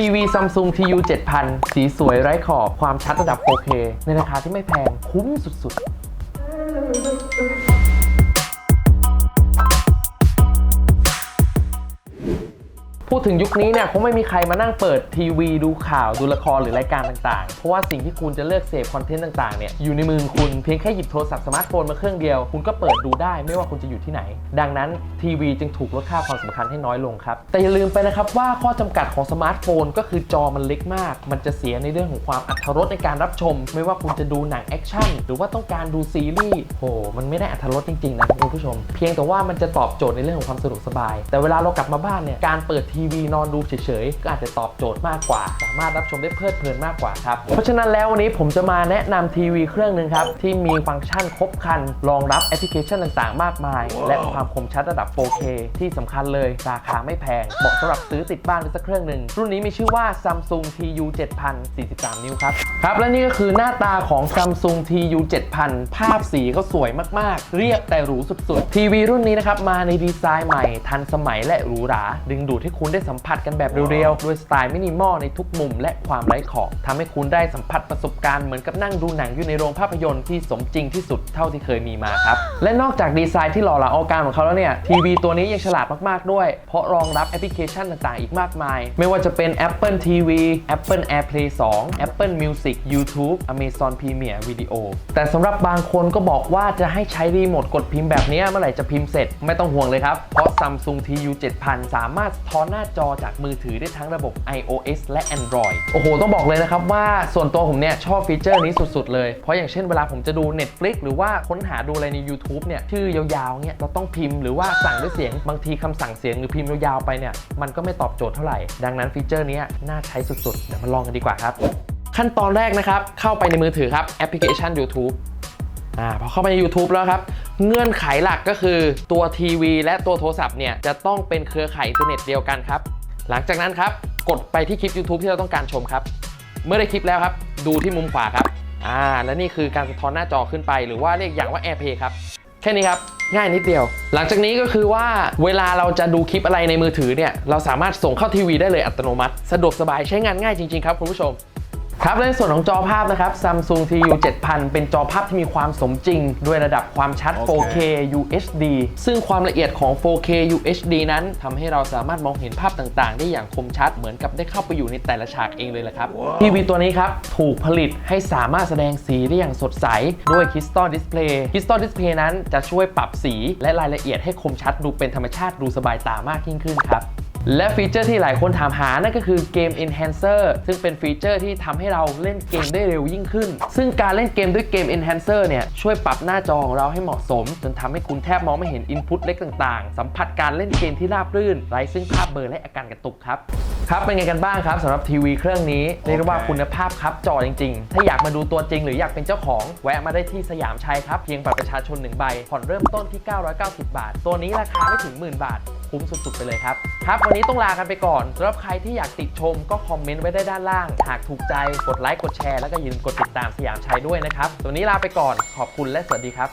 ทีวี Samsung TU 7000 สีสวยไร้ขอบความชัดระดับ 4K ในราคาที่ไม่แพงคุ้มสุดๆ พูดถึงยุคนี้เนี่ยคงไม่มีใครมานั่งเปิดทีวีดูข่าวดูละครหรือรายการต่างๆ เพราะว่าสิ่งที่คุณจะเลือกเสพคอนเทนต์ต่างๆเนี่ยอยู่ในมือคุณเพียงแค่หยิบโทรศัพท์สมาร์ทโฟนมาเครื่องเดียว คุณก็เปิดดูได้ไม่ว่าคุณจะอยู่ที่ไหน ดังนั้นทีวีจึงถูกลดค่าความสำคัญให้น้อยลงครับ แต่อย่าลืมไปนะครับว่าข้อจำกัดของสมาร์ทโฟนก็คือจอมันเล็กมาก มันจะเสียในเรื่องของความอัตรสในการรับชม ไม่ว่าคุณจะดูหนังแอคชั่นหรือว่าต้องการดูซีรีส์โหมันไม่ได้อัตรสจริงๆนะคุณผู้ชม เพียงแต่ว่ามันจะตอบโจทย์ในเรื่องของความสะดวกสบาย แต่เวลาเรากลับมาบ้านเนี่ยการเปิดทีวีนอนดูเฉยๆ ก็อาจจะตอบโจทย์มากกว่า สามารถรับชมได้เพลิดเพลินมากกว่าครับ เพราะฉะนั้นแล้ววันนี้ผมจะมาแนะนำทีวีเครื่องหนึ่งครับ ที่มีฟังก์ชันครบครัน รองรับแอปพลิเคชันต่างๆ มากมาย และความคมชัดระดับ 4K ที่สำคัญเลย ราคาไม่แพง เหมาะสำหรับซื้อติดบ้านไปสักเครื่องหนึ่งรุ่นนี้มีชื่อว่า Samsung TU 7000 43 นิ้วครับครับ และนี่ก็คือหน้าตาของ Samsung TU 7000 ภาพสีก็สวยมาก ๆ เรียบแต่หรูสุด ๆ ทีวีรุ่นนี้นะครับ มาในดีไซน์ใหม่ ทันสมัยและหรูหรา ดึงดูดให้คุณได้สัมผัสกันแบบเรียวๆด้วยสไตล์มินิมอลในทุกมุมและความไร้ขอบทำให้คุณได้สัมผัสประสบการณ์เหมือนกับนั่งดูหนังอยู่ในโรงภาพยนตร์ที่สมจริงที่สุดเท่าที่เคยมีมาครับ และนอกจากดีไซน์ที่หล่อหลาเอการของเขาแล้วเนี่ยทีวีตัวนี้ยังฉลาดมากๆด้วย เพราะรองรับแอปพลิเคชันต่างๆ อีกมากมาย ไม่ว่าจะเป็น Apple TV Apple AirPlay 2 Apple Music YouTube Amazon Premier Video แต่สำหรับบางคนก็บอกว่าจะให้ใช้รีโมทกดพิมพ์แบบนี้เมื่อไหร่จะพิมพ์เสร็จไม่ต้องห่วงเลยครับ เพราะ Samsung TU 7000 สามารถทอนหน้าจอจากมือถือได้ทั้งระบบ iOS และ Android โอ้โห ต้องบอกเลยนะครับว่าส่วนตัวผมเนี่ยชอบฟีเจอร์นี้สุด ๆ เลย เพราะอย่างเช่นเวลาผมจะดู Netflix หรือว่าค้นหาดูอะไรใน YouTube เนี่ยชื่อยาวๆเนี่ยเราต้องพิมพ์หรือว่าสั่งด้วยเสียงบางทีคำสั่งเสียงหรือพิมพ์ยาวๆไปเนี่ยมันก็ไม่ตอบโจทย์เท่าไหร่ ดังนั้นฟีเจอร์นี้น่าใช้สุดๆ เดี๋ยวมาลองกันดีกว่าครับ ขั้นตอนแรกนะครับ เข้าไปในมือถือครับแอปพลิเคชัน YouTube อ่าพอเข้าไปใน YouTube แล้วครับ เงื่อนไขหลักก็คือตัวทีวีและตัวโทรศัพท์เนี่ยจะต้องเป็นเครือข่ายอินเทอร์เน็ตเดียวกันครับ หลังจากนั้นครับ กดไปที่คลิป YouTube ที่เราต้องการชมครับ เมื่อได้คลิปแล้วครับ ดูที่มุมขวาครับอ่าและนี่คือการสะท้อนหน้าจอขึ้นไป หรือว่าเรียกอย่างว่า AirPlay ครับแค่นี้ครับง่ายนิดเดียว หลังจากนี้ก็คือว่าเวลาเราจะดูคลิปอะไรในมือถือเนี่ยเราสามารถส่งเข้าทีวีได้เลยอัตโนมัติ สะดวกสบายใช้งานง่ายจริงๆครับคุณผู้ชม ครับและในส่วนของจอภาพนะครับ Samsung TU 7000 เป็นจอภาพที่มีความสมจริง ด้วยระดับความชัด 4K UHD ซึ่งความละเอียดของ 4K UHD นั้นทำให้เราสามารถมองเห็นภาพต่างๆ ได้อย่างคมชัดเหมือนกับได้เข้าไปอยู่ในแต่ละฉากเองเลยแหละครับ ทีวีตัวนี้ครับ ถูกผลิตให้สามารถแสดงสีได้อย่างสดใส ด้วย Crystal Display Crystal Display นั้นจะช่วยปรับสีและรายละเอียดให้คมชัดดูเป็นธรรมชาติดูสบายตามากยิ่งขึ้นครับ และฟีเจอร์ที่หลายคนถามหานั่นก็คือเกม Enhancer ซึ่งเป็นฟีเจอร์ที่ทำให้เราเล่นเกมได้เร็วยิ่งขึ้น ซึ่งการเล่นเกมด้วยเกม Enhancer เนี่ยช่วยปรับหน้าจอของเราให้เหมาะสม จนทำให้คุณแทบมองไม่เห็นอินพุตเล็กต่างๆ สัมผัสการเล่นเกมที่ราบรื่นไร้ซึ่งภาพเบลอและอาการกระตุกครับครับเป็นไงกันบ้างครับสำหรับทีวีเครื่องนี้เรียกว่าคุณภาพครับจอจริง ๆ ถ้าอยากมาดูตัวจริงหรืออยากเป็นเจ้าของ แวะมาได้ที่สยามชัยครับเพียงบัตรประชาชน1ใบผ่อนเริ่มต้นที่ 990 บาท ตัวนี้ราคาไม่ถึงหมื่นบาท คุ้มสุดๆไปเลยครับ ครับวันนี้ต้องลากันไปก่อนสำหรับใครที่อยากติดชมก็คอมเมนต์ไว้ได้ด้านล่าง หากถูกใจกดไลค์กดแชร์แล้วก็อย่าลืมกดติดตามสยามชัยด้วยนะครับวันนี้ลาไปก่อนขอบคุณและสวัสดีครับ